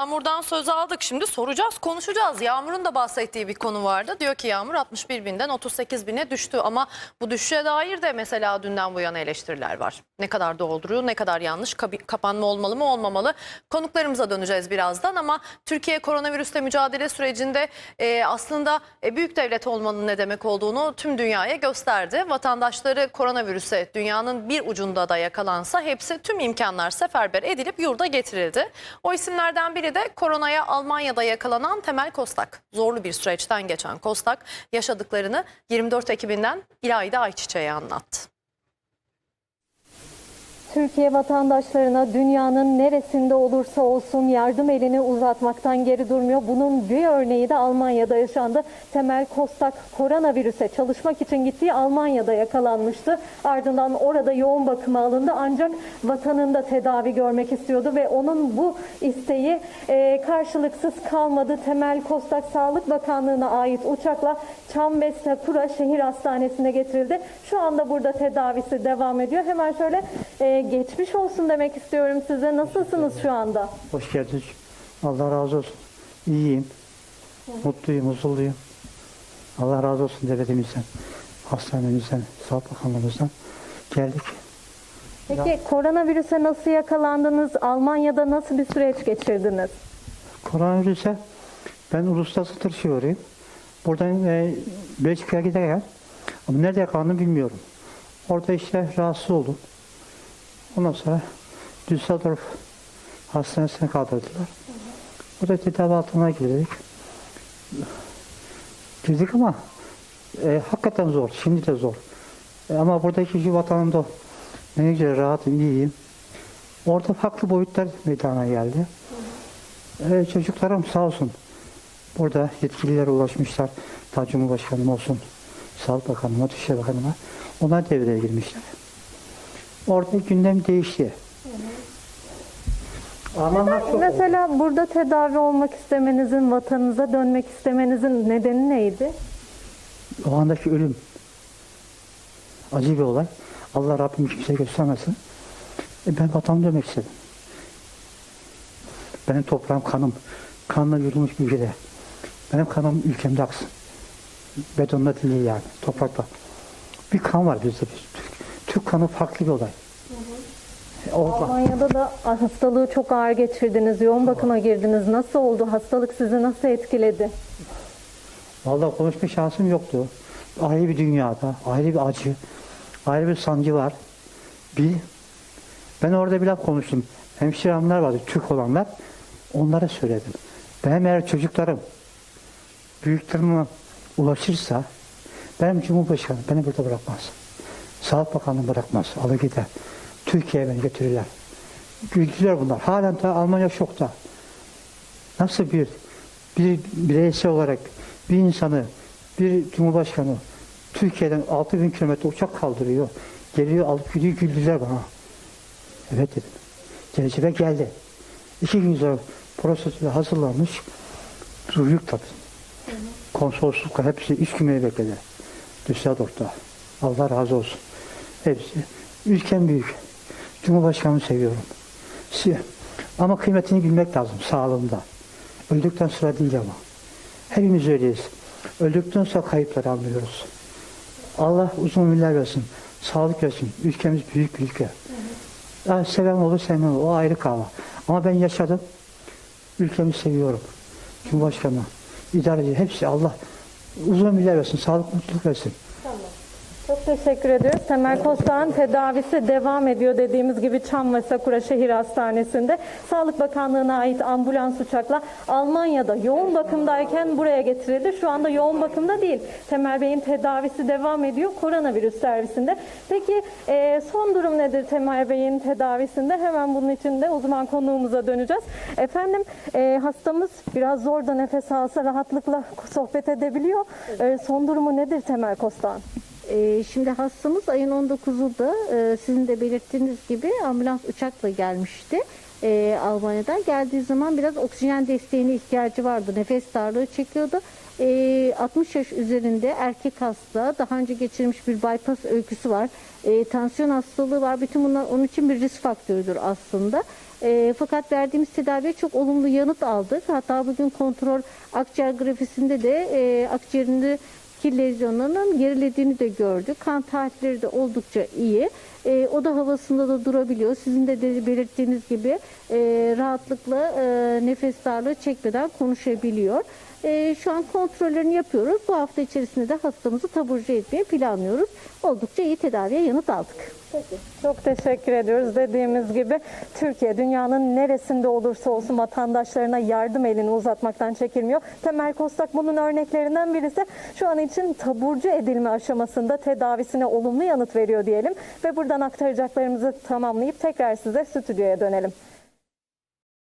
Yağmur'dan söz aldık. Şimdi soracağız, konuşacağız. Yağmur'un da bahsettiği bir konu vardı. Diyor ki Yağmur 61 binden 38 bine düştü. Ama bu düşüşe dair de mesela dünden bu yana eleştiriler var. Ne kadar doğru, ne kadar yanlış, kapanma olmalı mı olmamalı? Konuklarımıza döneceğiz birazdan ama Türkiye koronavirüsle mücadele sürecinde e, aslında e, büyük devlet olmanın ne demek olduğunu tüm dünyaya gösterdi. Vatandaşları koronavirüse dünyanın bir ucunda da yakalansa hepsi tüm imkanlar seferber edilip yurda getirildi. O isimlerden biri de koronaya Almanya'da yakalanan Temel Kostak. Zorlu bir süreçten geçen Kostak yaşadıklarını 24 Ekim'inden İlayda Ayçiçek'e anlattı. Türkiye vatandaşlarına dünyanın neresinde olursa olsun yardım elini uzatmaktan geri durmuyor. Bunun bir örneği de Almanya'da yaşandı. Temel Kostak koronavirüse çalışmak için gittiği Almanya'da yakalanmıştı. Ardından orada yoğun bakıma alındı ancak vatanında tedavi görmek istiyordu ve onun bu isteği e, karşılıksız kalmadı. Temel Kostak Sağlık Bakanlığı'na ait uçakla Çam ve Sakura Şehir Hastanesi'ne getirildi. Şu anda burada tedavisi devam ediyor. Hemen şöyle e, geçmiş olsun demek istiyorum size. Nasılsınız şu anda? Hoş geldiniz. Allah razı olsun. İyiyim. Mutluyum, huzurluyum. Allah razı olsun devletimizden, hastanemizden, Sağlık Bakanlığımızdan. Geldik. Peki koronavirüse nasıl yakalandınız? Almanya'da nasıl bir süreç geçirdiniz? Koronavirüse ben uluslararası tır şoförüyüm. Buradan e, Belçika'ya giderken ama nerede yakalandım bilmiyorum. Orada işte rahatsız oldum. Ondan sonra Düsseldorf hastanesine kaldırdılar. Burada tedavi altına girdik. Girdik ama e, hakikaten zor. Şimdi de zor. E, ama buradaki şu vatanımda ne güzel rahatım, iyiyim. Orada farklı boyutlar meydana geldi. Ee, çocuklarım sağ olsun. Burada yetkililere ulaşmışlar. Ta Cumhurbaşkanım olsun, Sağlık Bakanıma, Dışişleri Bakanıma. Onlar devreye girmişler. Orada gündem değişti. Çok oldu. Mesela burada tedavi olmak istemenizin, vatanınıza dönmek istemenizin nedeni neydi? O andaki ölüm acı bir olay. Allah Rabbim kimseye göstermesin. E ben vatanıma dönmek istedim. Benim toprağım kanım. Kanla yürümüş bir ülkede. Benim kanım ülkemde aksın. Betonla değil yani. Toprakla. Bir kan var bizde. Biz, Türk, kanı farklı bir olay. E, o- Almanya'da da hastalığı çok ağır geçirdiniz, yoğun bakıma girdiniz. Nasıl oldu? Hastalık sizi nasıl etkiledi? Vallahi konuşma şansım yoktu. Ayrı bir dünyada, ayrı bir acı, ayrı bir sancı var. Bir, ben orada bir laf konuştum. Hemşire hanımlar vardı, Türk olanlar. Onlara söyledim. Benim eğer çocuklarım büyüklerime ulaşırsa benim Cumhurbaşkanım beni burada bırakmaz. Sağlık Bakanlığı bırakmaz. Alır gider. Türkiye'ye beni götürürler. Güldüler bunlar. Halen de Almanya şokta. Nasıl bir bir bireysel olarak bir insanı, bir cumhurbaşkanı Türkiye'den 6000 kilometre uçak kaldırıyor. Geliyor alıp gidiyor güldüler bana. Evet dedim. Geleceğe geldi. İki gün sonra prosedürü hazırlanmış. Duruyor tabii. Konsoloslukla hepsi üç gün bekledi. Düsseldorf'ta. Allah razı olsun. Hepsi. Ülkem büyük. Cumhurbaşkanımı seviyorum. Ama kıymetini bilmek lazım sağlığında. Öldükten sonra değil ama. Hepimiz öyleyiz. Öldükten sonra kayıpları anlıyoruz. Allah uzun ömürler versin. Sağlık versin. Ülkemiz büyük ülke. Ya seven olur sevmem olur. O ayrı kavga. Ama ben yaşadım. Ülkemi seviyorum. Cumhurbaşkanı, idareci hepsi Allah uzun ömürler versin. Sağlık mutluluk versin. Çok teşekkür ediyoruz. Temel Kostak'ın tedavisi devam ediyor dediğimiz gibi Çam ve Sakura Şehir Hastanesi'nde. Sağlık Bakanlığı'na ait ambulans uçakla Almanya'da yoğun bakımdayken buraya getirildi. Şu anda yoğun bakımda değil. Temel Bey'in tedavisi devam ediyor koronavirüs servisinde. Peki e, son durum nedir Temel Bey'in tedavisinde? Hemen bunun için de uzman konuğumuza döneceğiz. Efendim e, hastamız biraz zor da nefes alsa rahatlıkla sohbet edebiliyor. E, son durumu nedir Temel Kostak'ın? Ee, Şimdi hastamız ayın 19'unda e, sizin de belirttiğiniz gibi ambulans uçakla gelmişti e, Almanya'dan. Geldiği zaman biraz oksijen desteğine ihtiyacı vardı. Nefes darlığı çekiyordu. E, 60 yaş üzerinde erkek hasta daha önce geçirmiş bir bypass öyküsü var. E, tansiyon hastalığı var. Bütün bunlar onun için bir risk faktörüdür aslında. E, fakat verdiğimiz tedaviye çok olumlu yanıt aldık. Hatta bugün kontrol akciğer grafisinde de e, akciğerindeki lezyonlarının gerilediğini de gördük. Kan tahlilleri de oldukça iyi. E, o da havasında da durabiliyor. Sizin de, de belirttiğiniz gibi e, rahatlıkla e, nefes darlığı çekmeden konuşabiliyor. E, şu an kontrollerini yapıyoruz. Bu hafta içerisinde de hastamızı taburcu etmeyi planlıyoruz. Oldukça iyi tedaviye yanıt aldık. Çok teşekkür ediyoruz. Dediğimiz gibi Türkiye dünyanın neresinde olursa olsun vatandaşlarına yardım elini uzatmaktan çekilmiyor. Temel Kostak bunun örneklerinden birisi. Şu an için taburcu edilme aşamasında tedavisine olumlu yanıt veriyor diyelim ve buradan aktaracaklarımızı tamamlayıp tekrar size stüdyoya dönelim.